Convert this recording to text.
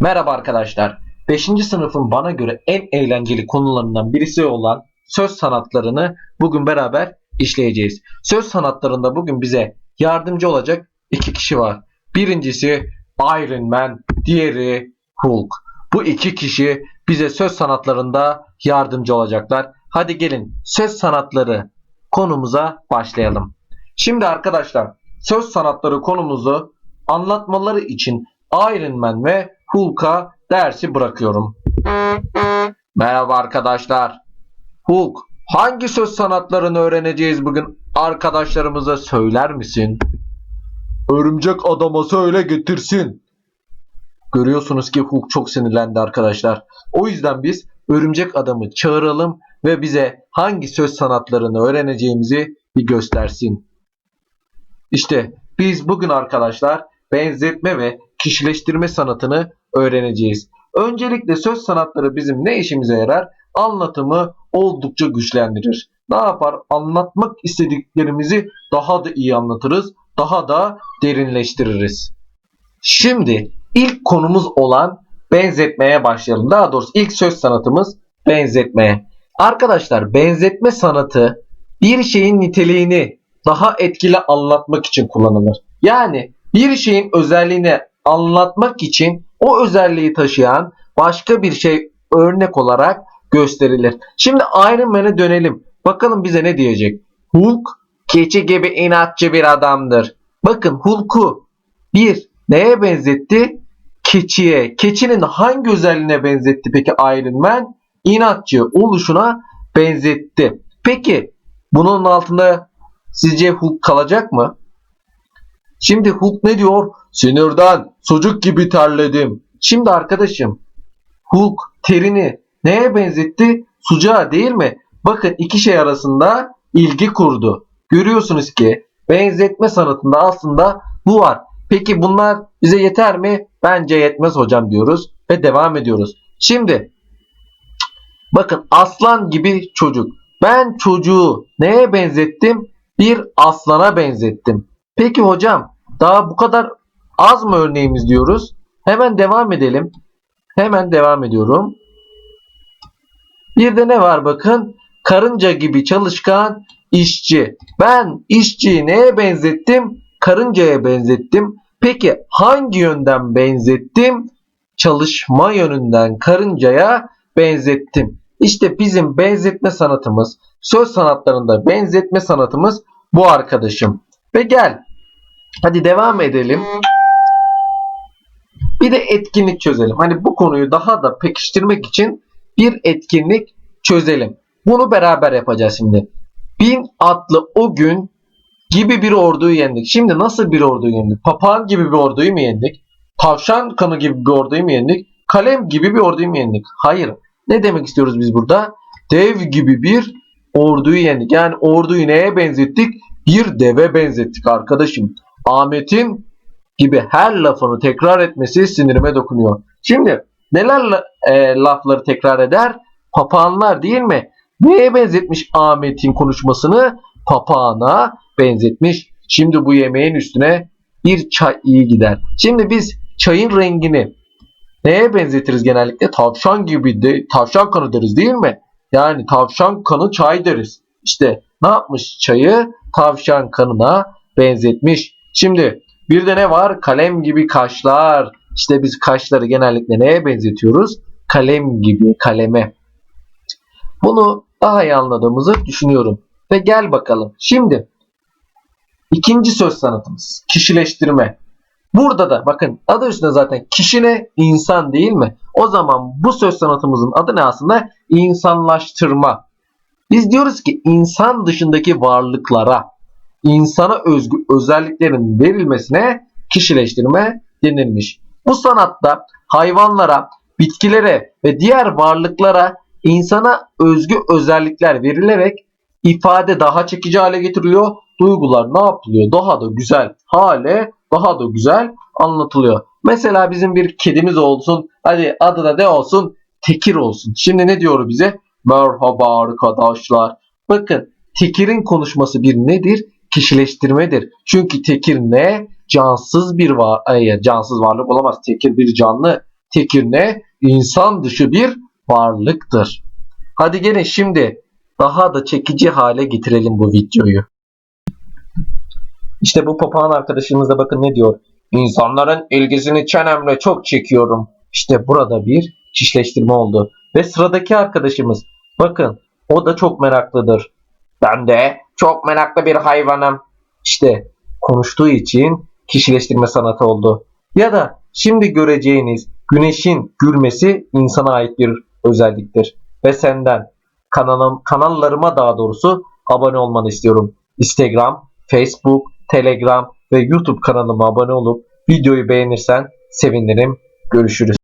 Merhaba arkadaşlar. 5. sınıfın bana göre en eğlenceli konularından birisi olan söz sanatlarını bugün beraber işleyeceğiz. Söz sanatlarında bugün bize yardımcı olacak iki kişi var. Birincisi Iron Man, diğeri Hulk. Bu iki kişi bize söz sanatlarında yardımcı olacaklar. Hadi gelin söz sanatları konumuza başlayalım. Şimdi arkadaşlar söz sanatları konumuzu anlatmaları için Iron Man ve Hulk'a dersi bırakıyorum. Merhaba arkadaşlar. Hulk, hangi söz sanatlarını öğreneceğiz bugün? Arkadaşlarımıza söyler misin? Örümcek adama söyle getirsin. Görüyorsunuz ki Hulk çok sinirlendi arkadaşlar. O yüzden biz örümcek adamı çağıralım ve bize hangi söz sanatlarını öğreneceğimizi bir göstersin. İşte biz bugün arkadaşlar benzetme ve kişileştirme sanatını öğreneceğiz. Öncelikle söz sanatları bizim ne işimize yarar? Anlatımı oldukça güçlendirir. Ne yapar? Anlatmak istediklerimizi daha da iyi anlatırız, daha da derinleştiririz. Şimdi ilk konumuz olan benzetmeye başlayalım. Daha doğrusu ilk söz sanatımız benzetmeye. Arkadaşlar benzetme sanatı bir şeyin niteliğini daha etkili anlatmak için kullanılır. Yani bir şeyin özelliğini anlatmak için o özelliği taşıyan başka bir şey örnek olarak gösterilir. Şimdi Iron Man'e dönelim. Bakalım bize ne diyecek? Hulk keçi gibi inatçı bir adamdır. Bakın Hulk'u bir neye benzetti? Keçiye. Keçinin hangi özelliğine benzetti peki Iron Man? İnatçı oluşuna benzetti. Peki bunun altında sizce Hulk kalacak mı? Şimdi Hulk ne diyor? Sinirden sucuk gibi terledim. Şimdi arkadaşım Hulk terini neye benzetti? Sucuğa değil mi? Bakın iki şey arasında ilgi kurdu. Görüyorsunuz ki benzetme sanatında aslında bu var. Peki bunlar bize yeter mi? Bence yetmez hocam diyoruz ve devam ediyoruz. Şimdi bakın aslan gibi çocuk. Ben çocuğu neye benzettim? Bir aslana benzettim. Peki hocam daha bu kadar az mı örneğimiz diyoruz? Hemen devam edelim. Hemen devam ediyorum. Bir de ne var bakın? Karınca gibi çalışkan işçi. Ben işçiyi neye benzettim? Karıncaya benzettim. Peki hangi yönden benzettim? Çalışma yönünden karıncaya benzettim. İşte bizim benzetme sanatımız, söz sanatlarında benzetme sanatımız bu arkadaşım. Ve gel Hadi devam edelim. Bir de etkinlik çözelim. Hani bu konuyu daha da pekiştirmek için bir etkinlik çözelim. Bunu beraber yapacağız şimdi. Bin atlı o gün gibi bir orduyu yendik. Şimdi nasıl bir orduyu yendik? Papağan gibi bir orduyu mu yendik? Tavşan kanı gibi bir orduyu mu yendik? Kalem gibi bir orduyu mu yendik? Hayır. Ne demek istiyoruz biz burada? Dev gibi bir orduyu yendik. Yani orduyu neye benzettik? Bir deve benzettik arkadaşım. Ahmet'in gibi her lafını tekrar etmesi sinirime dokunuyor. Şimdi neler e, lafları tekrar eder? Papağanlar değil mi? Neye benzetmiş Ahmet'in konuşmasını? Papağana benzetmiş. Şimdi bu yemeğin üstüne bir çay iyi gider. Şimdi biz çayın rengini neye benzetiriz genellikle? Tavşan gibi de tavşan kanı deriz değil mi? Yani tavşan kanı çay deriz. İşte ne yapmış çayı? Tavşan kanına benzetmiş. Şimdi bir de ne var? Kalem gibi kaşlar. İşte biz kaşları genellikle neye benzetiyoruz? Kalem gibi, kaleme. Bunu daha iyi anladığımızı düşünüyorum. Ve gel bakalım. Şimdi ikinci söz sanatımız. Kişileştirme. Burada da bakın adı üstünde zaten kişi ne? İnsan değil mi? O zaman bu söz sanatımızın adı ne aslında? İnsanlaştırma. Biz diyoruz ki insan dışındaki varlıklara insana özgü özelliklerin verilmesine kişileştirme denilmiş. Bu sanatta hayvanlara, bitkilere ve diğer varlıklara insana özgü özellikler verilerek ifade daha çekici hale getiriliyor. Duygular ne yapılıyor? Daha da güzel hale, daha da güzel anlatılıyor. Mesela bizim bir kedimiz olsun. Hadi adı da ne olsun? Tekir olsun. Şimdi ne diyor bize? Merhaba arkadaşlar. Bakın Tekir'in konuşması bir nedir? Kişileştirmedir. Çünkü Tekir ne? Cansız bir var, ay, cansız varlık olamaz. Tekir bir canlı. Tekir ne? İnsan dışı bir varlıktır. Hadi gelin şimdi daha da çekici hale getirelim bu videoyu. İşte bu papağan arkadaşımız da bakın ne diyor. İnsanların ilgisini çenemle çok çekiyorum. İşte burada bir kişileştirme oldu. Ve sıradaki arkadaşımız bakın o da çok meraklıdır. Ben de çok meraklı bir hayvanım. İşte konuştuğu için kişileştirme sanatı oldu. Ya da şimdi göreceğiniz güneşin gülmesi insana ait bir özelliktir. Ve senden kanalım, kanallarıma daha doğrusu abone olmanı istiyorum. Instagram, Facebook, Telegram ve YouTube kanalıma abone olup videoyu beğenirsen sevinirim. Görüşürüz.